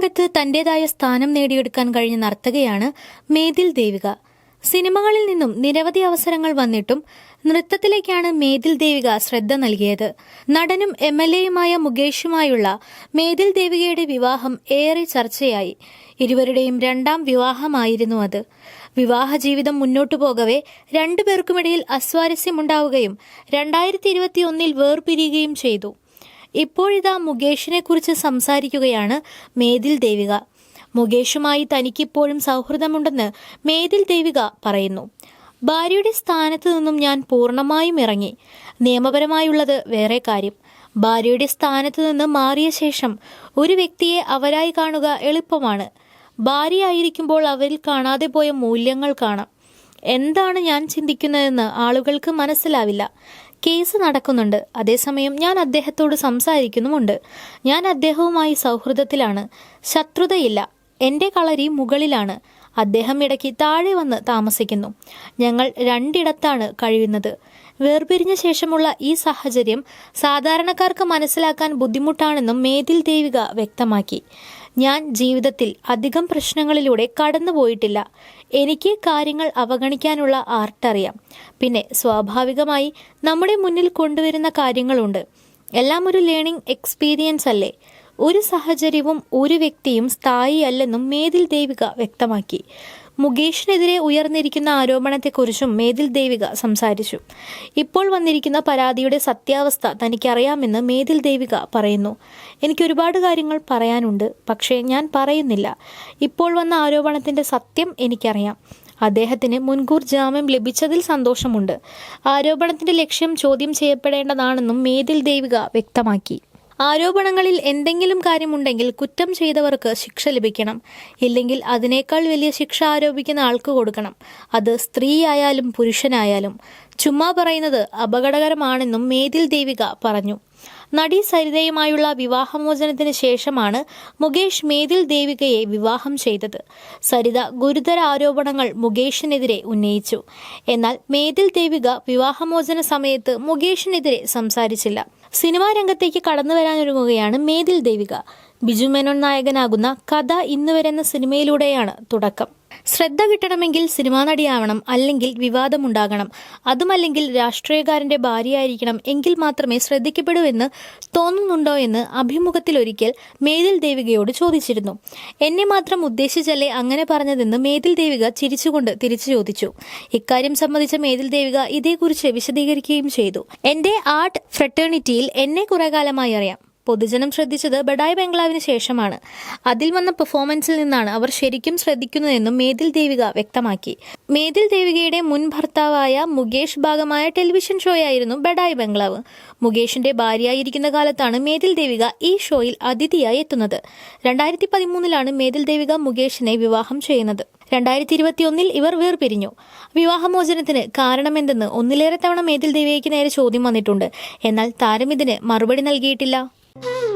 രംഗത്ത് തന്റേതായ സ്ഥാനം നേടിയെടുക്കാൻ കഴിഞ്ഞ നർത്തകയാണ് മേതിൽ ദേവിക. സിനിമകളിൽ നിന്നും നിരവധി അവസരങ്ങൾ വന്നിട്ടും നൃത്തത്തിലേക്കാണ് മേതിൽ ദേവിക ശ്രദ്ധ നൽകിയത്. നടനും എം എൽ എയുമായ മുകേഷുമായുള്ള മേതിൽ ദേവികയുടെ വിവാഹം ഏറെ ചർച്ചയായി. ഇരുവരുടെയും രണ്ടാം വിവാഹമായിരുന്നു അത്. വിവാഹ ജീവിതം മുന്നോട്ടു പോകവെ രണ്ടുപേർക്കുമിടയിൽ അസ്വാരസ്യമുണ്ടാവുകയും രണ്ടായിരത്തി ഇരുപത്തിയൊന്നിൽ വേർപിരിയുകയും ചെയ്തു. ഇപ്പോഴിതാ മുകേഷിനെ കുറിച്ച് സംസാരിക്കുകയാണ് മേതിൽ ദേവിക. മുകേഷുമായി തനിക്കിപ്പോഴും സൗഹൃദമുണ്ടെന്ന് മേതിൽ ദേവിക പറയുന്നു. ഭാര്യയുടെ സ്ഥാനത്ത് നിന്നും ഞാൻ പൂർണമായും ഇറങ്ങി. നിയമപരമായുള്ളത് വേറെ കാര്യം. ഭാര്യയുടെ സ്ഥാനത്ത് നിന്ന് മാറിയ ശേഷം ഒരു വ്യക്തിയെ അവരായി കാണുക എളുപ്പമാണ്. ഭാര്യയായിരിക്കുമ്പോൾ അവരിൽ കാണാതെ പോയ മൂല്യങ്ങൾ കാണാം. എന്താണ് ഞാൻ ചിന്തിക്കുന്നതെന്ന് ആളുകൾക്ക് മനസ്സിലാവില്ല. കേസ് നടക്കുന്നുണ്ട്. അതേസമയം ഞാൻ അദ്ദേഹത്തോട് സംസാരിക്കുന്നുമുണ്ട്. ഞാൻ അദ്ദേഹവുമായി സൗഹൃദത്തിലാണ്. ശത്രുതയില്ല. എന്റെ കളരി മുകളിലാണ്. അദ്ദേഹം ഇടയ്ക്ക് താഴെ വന്ന് താമസിക്കുന്നു. ഞങ്ങൾ രണ്ടിടത്താണ് കഴിയുന്നത്. വേർപിരിഞ്ഞ ശേഷമുള്ള ഈ സാഹചര്യം സാധാരണക്കാർക്ക് മനസ്സിലാക്കാൻ ബുദ്ധിമുട്ടാണെന്നും മേതിൽ ദേവിക വ്യക്തമാക്കി. ഞാൻ ജീവിതത്തിൽ അധികം പ്രശ്നങ്ങളിലൂടെ കടന്നുപോയിട്ടില്ല. എനിക്ക് കാര്യങ്ങൾ അവഗണിക്കാനുള്ള ആർട്ടറിയാം. പിന്നെ സ്വാഭാവികമായി നമ്മുടെ മുന്നിൽ കൊണ്ടുവരുന്ന കാര്യങ്ങളുണ്ട്. എല്ലാം ഒരു ലേണിംഗ് എക്സ്പീരിയൻസ് അല്ലേ ഒരു സാഹചര്യവും ഒരു വ്യക്തിയും സ്ഥായിയല്ലെന്നും മേതിൽ ദേവിക വ്യക്തമാക്കി. മുകേഷിനെതിരെ ഉയർന്നിരിക്കുന്ന ആരോപണത്തെക്കുറിച്ചും മേതിൽ ദേവിക സംസാരിച്ചു. ഇപ്പോൾ വന്നിരിക്കുന്ന പരാതിയുടെ സത്യാവസ്ഥ തനിക്കറിയാമെന്ന് മേതിൽ ദേവിക പറയുന്നു. എനിക്ക് ഒരുപാട് കാര്യങ്ങൾ പറയാനുണ്ട് പക്ഷേ ഞാൻ പറയുന്നില്ല. ഇപ്പോൾ വന്ന ആരോപണത്തിന്റെ സത്യം എനിക്കറിയാം. അദ്ദേഹത്തിന് മുൻകൂർ ജാമ്യം ലഭിച്ചതിൽ സന്തോഷമുണ്ട്. ആരോപണത്തിന്റെ ലക്ഷ്യം ചോദ്യം ചെയ്യപ്പെടേണ്ടതാണെന്നും മേതിൽ ദേവിക വ്യക്തമാക്കി. ആരോപണങ്ങളിൽ എന്തെങ്കിലും കാര്യമുണ്ടെങ്കിൽ കുറ്റം ചെയ്തവർക്ക് ശിക്ഷ ലഭിക്കണം. ഇല്ലെങ്കിൽ അതിനേക്കാൾ വലിയ ശിക്ഷ ആരോപിക്കുന്ന ആൾക്ക് കൊടുക്കണം. അത് സ്ത്രീയായാലും പുരുഷനായാലും. ചുമ്മാ പറയുന്നത് അപകടകരമാണെന്നും മേതിൽ ദേവിക പറഞ്ഞു. നടി സരിതയുമായുള്ള വിവാഹമോചനത്തിന് ശേഷമാണ് മുകേഷ് മേതിൽ ദേവികയെ വിവാഹം ചെയ്തത്. സരിത ഗുരുതര ആരോപണങ്ങൾ മുകേഷിനെതിരെ ഉന്നയിച്ചു. എന്നാൽ മേതിൽ ദേവിക വിവാഹമോചന സമയത്ത് മുകേഷിനെതിരെ സംസാരിച്ചില്ല. സിനിമാ രംഗത്തേക്ക് കടന്നു വരാനൊരുങ്ങുകയാണ് മേതിൽ ദേവിക. ബിജു മേനോൻ നായകനാകുന്ന കഥ ഇന്ന് എന്ന സിനിമയിലൂടെയാണ് തുടക്കം. ശ്രദ്ധ കിട്ടണമെങ്കിൽ സിനിമാ നടിയാവണം അല്ലെങ്കിൽ വിവാദമുണ്ടാകണം. അതുമല്ലെങ്കിൽ രാഷ്ട്രീയക്കാരന്റെ ഭാര്യയായിരിക്കണം എങ്കിൽ മാത്രമേ ശ്രദ്ധിക്കപ്പെടൂ എന്ന് തോന്നുന്നുണ്ടോ എന്ന് അഭിമുഖത്തിൽ ഒരിക്കൽ മേതിൽ ദേവികയോട് ചോദിച്ചിരുന്നു. എന്നെ മാത്രം ഉദ്ദേശിച്ചല്ലേ അങ്ങനെ പറഞ്ഞതെന്ന് മേതിൽ ദേവിക ചിരിച്ചുകൊണ്ട് തിരിച്ചു ചോദിച്ചു. ഇക്കാര്യം സംബന്ധിച്ച മേതിൽ ദേവിക ഇതേക്കുറിച്ച് വിശദീകരിക്കുകയും ചെയ്തു. എന്റെ ആർട്ട് ഫ്രട്ടേണിറ്റിയിൽ എന്നെ കുറെ കാലമായി അറിയാം. പൊതുജനം ശ്രദ്ധിച്ചത് ബഡായ് ബംഗ്ലാവിന് ശേഷമാണ്. അതിൽ വന്ന പെർഫോമൻസിൽ നിന്നാണ് അവർ ശരിക്കും ശ്രദ്ധിക്കുന്നതെന്നും മേതിൽ ദേവിക വ്യക്തമാക്കി. മേതിൽ ദേവികയുടെ മുൻ ഭർത്താവായ മുകേഷ് ഭാഗമായ ടെലിവിഷൻ ഷോയായിരുന്നു ബഡായ് ബംഗ്ലാവ്. മുകേഷിന്റെ ഭാര്യയായിരിക്കുന്ന കാലത്താണ് മേതിൽ ദേവിക ഈ ഷോയിൽ അതിഥിയായി എത്തുന്നത്. രണ്ടായിരത്തി പതിമൂന്നിലാണ് മേതിൽ ദേവിക മുകേഷിനെ വിവാഹം ചെയ്യുന്നത്. രണ്ടായിരത്തി ഇരുപത്തിയൊന്നിൽ ഇവർ വേർപിരിഞ്ഞു. വിവാഹമോചനത്തിന് കാരണമെന്തെന്ന് ഒന്നിലേറെ തവണ മേതിൽ ദേവികയ്ക്ക് നേരെ ചോദ്യം വന്നിട്ടുണ്ട്. എന്നാൽ താരം ഇതിന് മറുപടി നൽകിയിട്ടില്ല. Mm.